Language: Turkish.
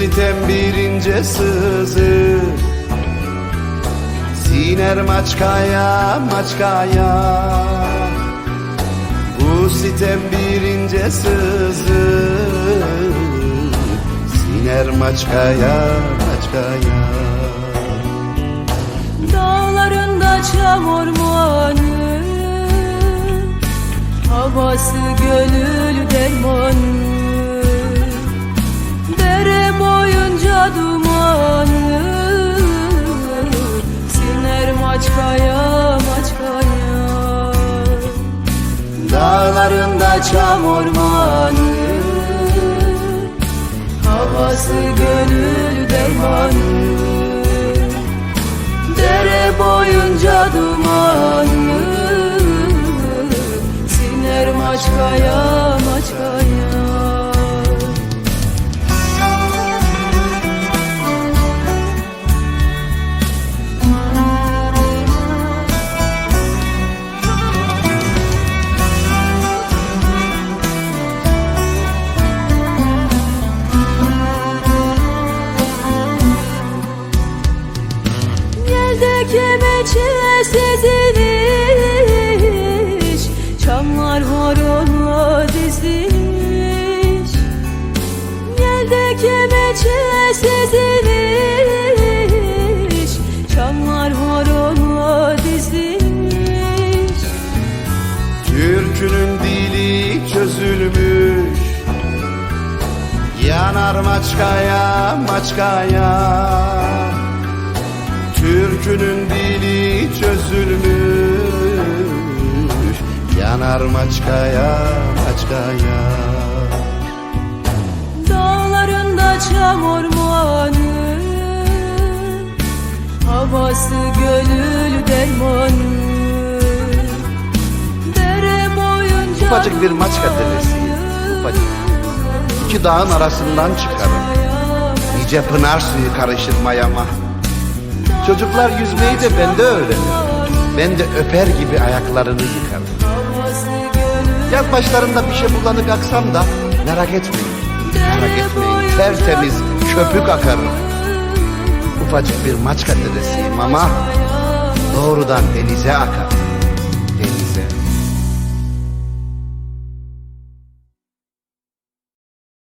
sitem bir ince sızı. Siner maçkaya maçkaya. Bu sitem bir ince sızı. Siner maçkaya maçkaya. Dağlarında çam ormanı Havası gönül dermanı maçkaya maçkaya Dağlarında çam ormanı Havası gönül dermanı. Dere boyunca dumanı Siner maçkaya Yelde kemeçe seziliş Çamlar horona dizilmiş Yelde kemeçe seziliş Çamlar horona dizilmiş Türkünün dili çözülmüş. Yanar maçkaya maçkaya Türkünün dili çözülmüş Yanar maçkaya maçkaya. Dağlarında çam ormanı Havası gönül dermanı. Dere boyunca Ufacık bir maçka deresi, ufacık. İki dağın arasından çıkarım. Nice pınar suyu karışır mayama Çocuklar yüzmeyi de bende öğrenir Ben de öper gibi ayaklarını yıkarım Yaz başlarında bir şey bulanık aksam da merak etmeyin. Merak etmeyin. Tertemiz köpük akarım. Ufacık bir maçka dedesiyim ama doğrudan denize akar